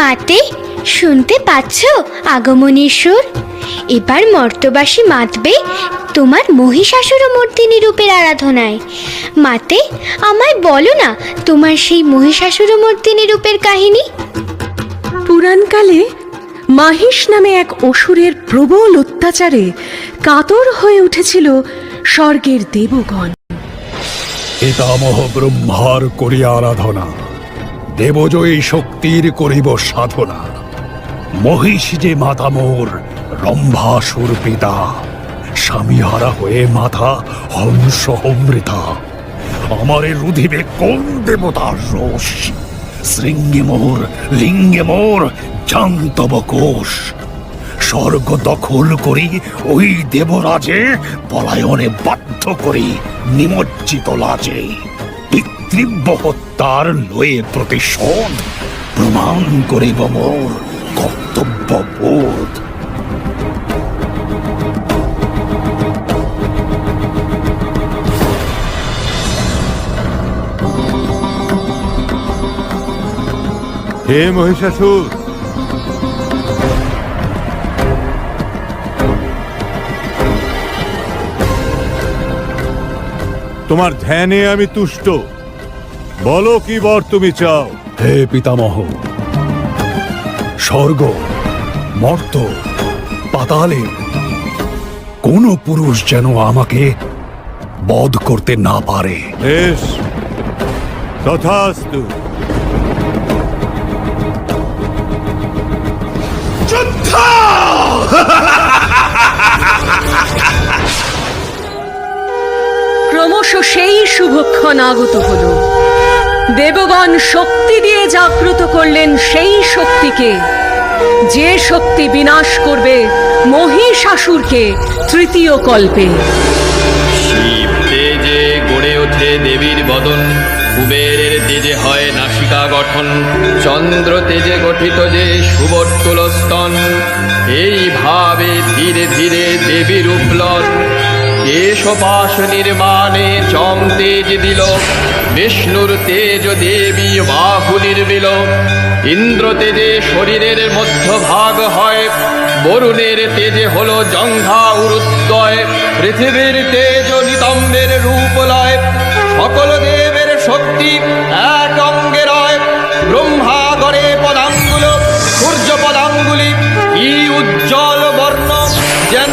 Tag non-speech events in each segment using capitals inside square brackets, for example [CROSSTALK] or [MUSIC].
মাতে শুনতে পাচ্ছ আগমনীর সুর? এবার মর্তবাসী মাতবে তোমার মহিষাসুর মূর্তিনি রূপের আরাধনায়। মাতে আমায় বলো না তোমার সেই মহিষাসুর মূর্তিনি রূপের কাহিনী? পুরাণকালে মাহিষ নামে এক অসুরের প্রবল অত্যাচারে কাতর হয়ে উঠেছিল স্বর্গের দেবগণ। পিতামহ ব্রহ্মার করিয়া আরাধনা। দেবজয়ী শক্তির করিব সাধনা। মহিষ যে মাতা মোর, রম্ভাসুর পিতা। স্বামীহারা হয়ে মাথা হংস অমৃতা। আমারে রুধিবে কোন দেবতার রোষ? শৃঙ্গে মোর, লিঙ্গে মোর জান্তব কোষ। স্বর্গ দখল করি ওই দেবরাজে, পলায়নে বাধ্য করি নিমজ্জিত লাজে। পিতৃব্য হত্যার লয়ে প্রতিশোধ প্রমাণ করিব মোর কর্তব্য বোধ হে মহিষাসুর! তোমার ধ্যানে আমি তুষ্ট। বলো কি বর তুমি চাও? হে পিতামহ স্বর্গ মর্ত পাতালে কোন পুরুষ যেন আমাকে বধ করতে না পারে। বেশ তথাস্তু। ক্রমশ সেই শুভক্ষণ আগত হল। দেবগণ শক্তি দিয়ে জাগ্রত করলেন সেই শক্তিকে। যে শক্তি বিনাশ করবে মহিষাসুরকে তৃতীয় কল্পে। শিব তেজে গড়ে ওঠে দেবীর বদন, কুবেরের তেজে হয় নাসিকা গঠন, চন্দ্র তেজে গঠিত যে সুবর্তুল স্তন এইভাবে ধীরে ধীরে দেবীর উপলন। কেশপাশ নির্মাণে চম তেজ দিল। বিষ্ণুর তেজ দেবী বাহু নির্বিল ইন্দ্র তেজে শরীরের মধ্যভাগ হয়। বরুণের তেজে হল জঙ্ঘা উরুদ্দয় পৃথিবীর তেজ নিতম্বের রূপ লয়। সকল দেবের শক্তি এক অঙ্গে রয়। ব্রহ্মা গড়ে পদাঙ্গুল, সূর্য পদাঙ্গুলি, কি উজ্জ্বল বর্ণ যেন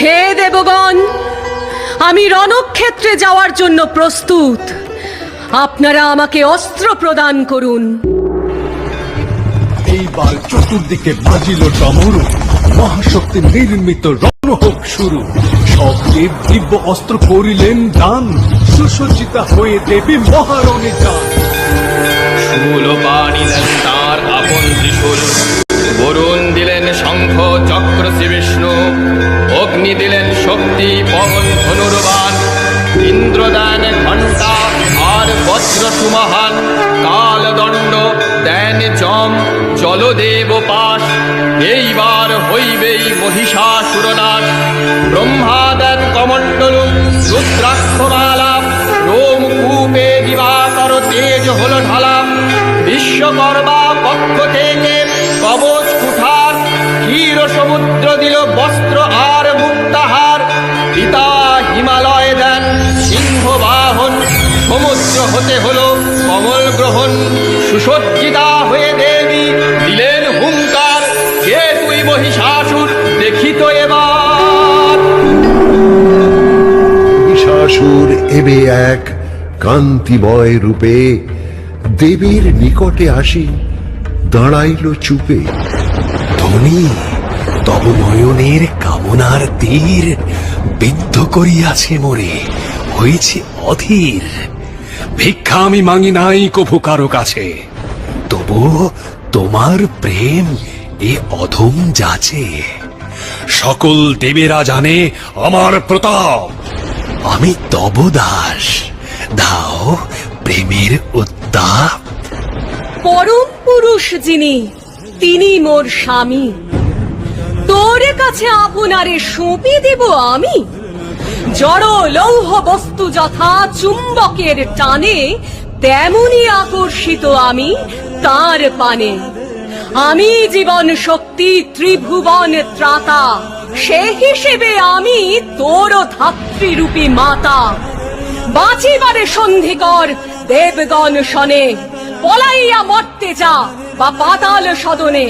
হে দেবগণ, আমি রণক্ষেত্রে যাওয়ার জন্য প্রস্তুত। আপনারা আমাকে অস্ত্র প্রদান করুন। এইবার চতুর্দিকে বাজিল ডমরু মহাশক্তি নির্মিত রণ হোক শুরু। সব দেব দিব্য অস্ত্র করিলেন দান। সুসজ্জিতা হয়ে দেবী মহারণে যান। শূল পানিলেন তার আপন ত্রিশূল। বরুণ দিলেন শঙ্খ চক্র শ্রী অগ্নি দিলেন শক্তি পবন ধনুর্বান ইন্দ্র দেন ঘণ্টা আর বজ্র সুমহান। কাল দণ্ড দেন জম জলদেব পাশ। এইবার হইবেই মহিষাসুরনাশ। ব্রহ্মা দেন কমণ্ডলু রুদ্রাক্ষমালা রোম কূপে দিবাকর তেজ হল ঢালা। বিশ্বকর্মা পক্ষ থেকে কবচ কুঠার। ক্ষীর সমুদ্র দিল বস্ত্র আর মুক্তাহার। পিতা হিমালয় দেন সিংহ বাহন সমুদ্র হতে হলো কমল গ্রহণ। সুসজ্জিতা হয়ে দেবী দিলেন হুঙ্কার। কে তুই মহিষাসুর? দেখিত এবার মহিষাসুর এবে এক কান্তিময় রূপে। দেবীর নিকটে আসি, দাঁড়াইল চুপে। ধনী তব নয়নের কামনার তীর বিদ্ধ করিয়াছে মোরে হয়েছে অধীর। ভিক্ষা আমি মাঙি নাই কভু কারও কাছে। তবু তোমার প্রেম এ অধম যাচে। সকল দেবেরা জানে আমার প্রতাপ। আমি তব দাস দাও প্রেমের উত্তাপ। পরম পুরুষ যিনি, তিনি মোর স্বামী। তোর কাছে আপনারে সঁপি দেব আমি। জড় লৌহ বস্তু যথা চুম্বকের টানে, তেমনি আকর্ষিত আমি তার পানে। আমি জীবন শক্তি ত্রিভুবন ত্রাতা সে হিসেবে আমি তোর ধাত্রীরূপী মাতা। বাঁচিবারে সন্ধি কর দেবগণ শনে, পলাইয়া মরতে যা বা পাতাল সদনে।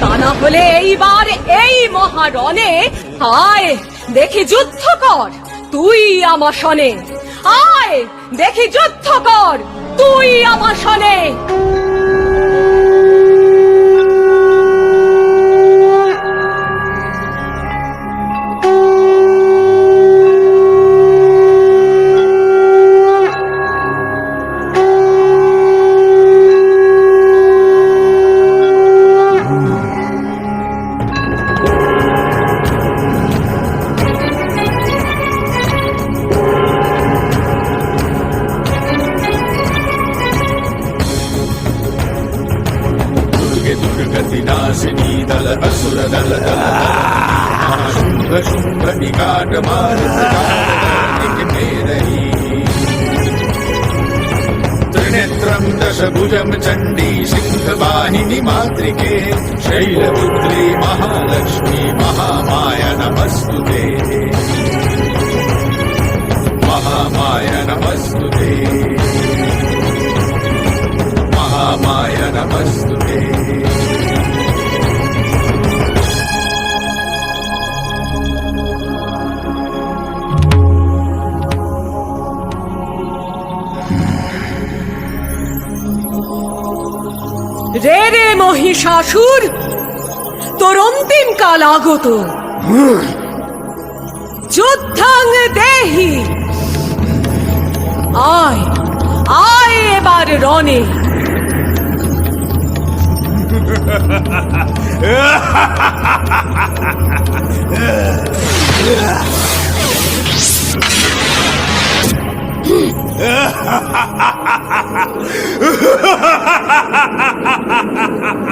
তা না হলে এইবার এই মহারণে আয় দেখি যুদ্ধ কর তুই আমার শনে। আয়, দেখি যুদ্ধ কর তুই আমার শনে। చండీ సింహవాహిని మాతృకే శైలపుత్రి మహాలక్ష్మి మహామాయ నమస్తు మహామాయ నమస్తు রে মহিষাসুর তোর অন্তিম কাল আগত। যুদ্ধাং দেহি। আয় আয় এবার রণে। [LAUGHS]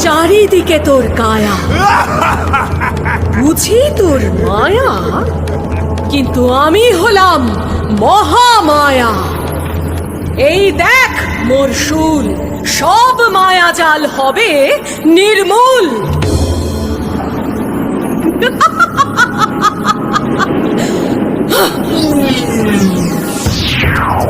চারিদিকে তোর কায়া। বুঝি তোর মায়া? কিন্তু আমি হলাম মহামায়া। এই দেখ মোর শুল সব মায়া জাল হবে নির্মূল। [LAUGHS]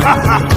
Ha ha ha!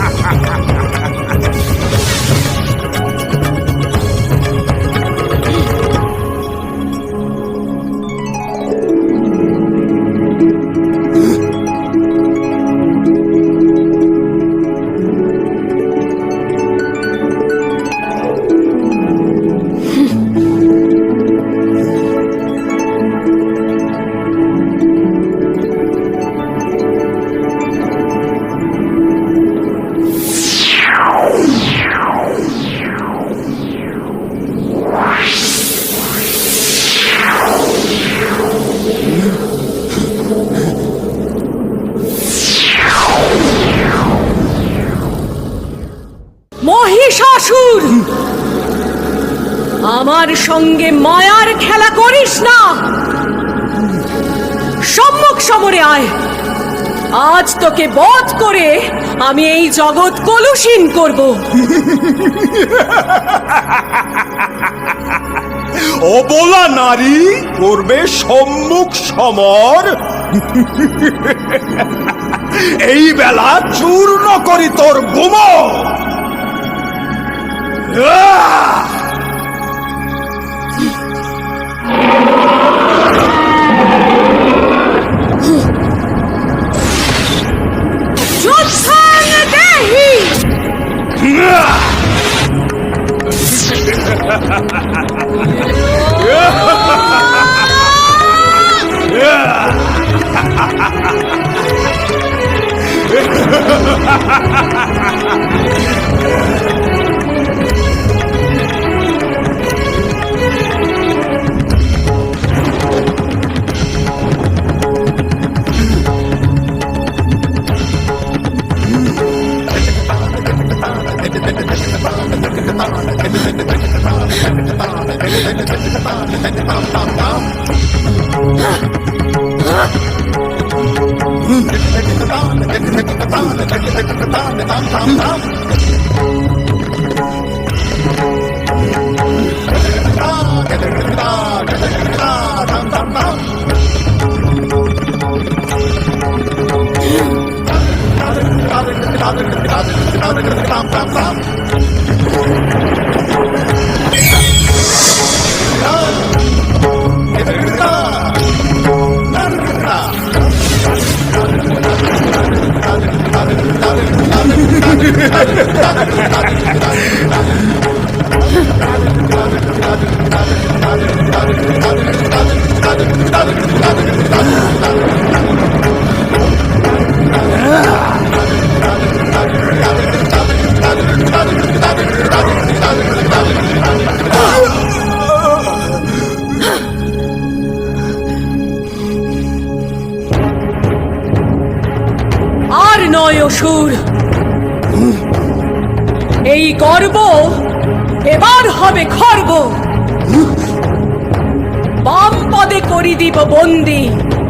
সঙ্গে মায়ার খেলা করিস না। সম্মুখ সমরে আয়। আজ তোকে বধ করে আমি এই জগৎ কলুষীন করব। অবলা নারী, করবে সম্মুখ সমর। এই বেলা চূর্ণ করি তোর গুম 绝唱的悲！যুদ্ধং দেহি আর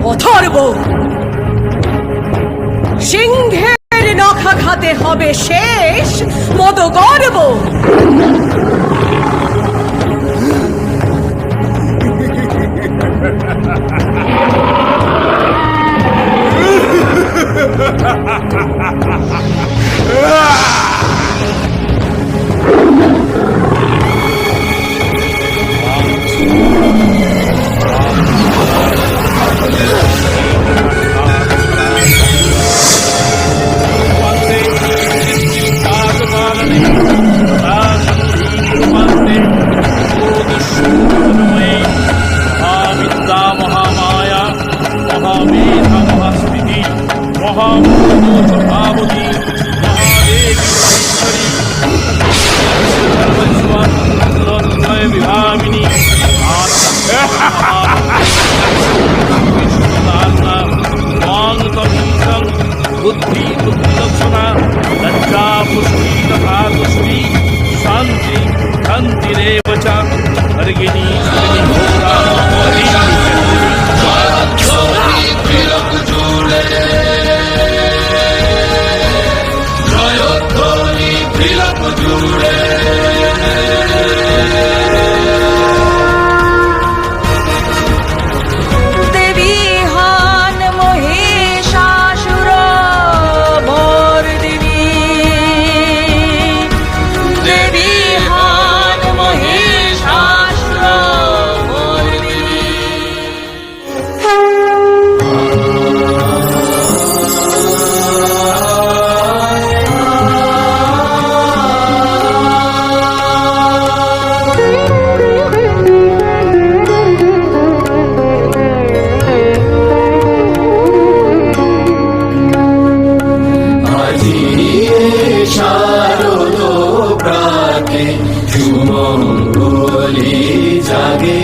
অথর্ব। সিংহের নখাঘাতে হবে শেষ মদ গর্ব মহাবিদ্যা [LAUGHS] Yeah. Lamborghini. ভুবন মোহিনী জাগে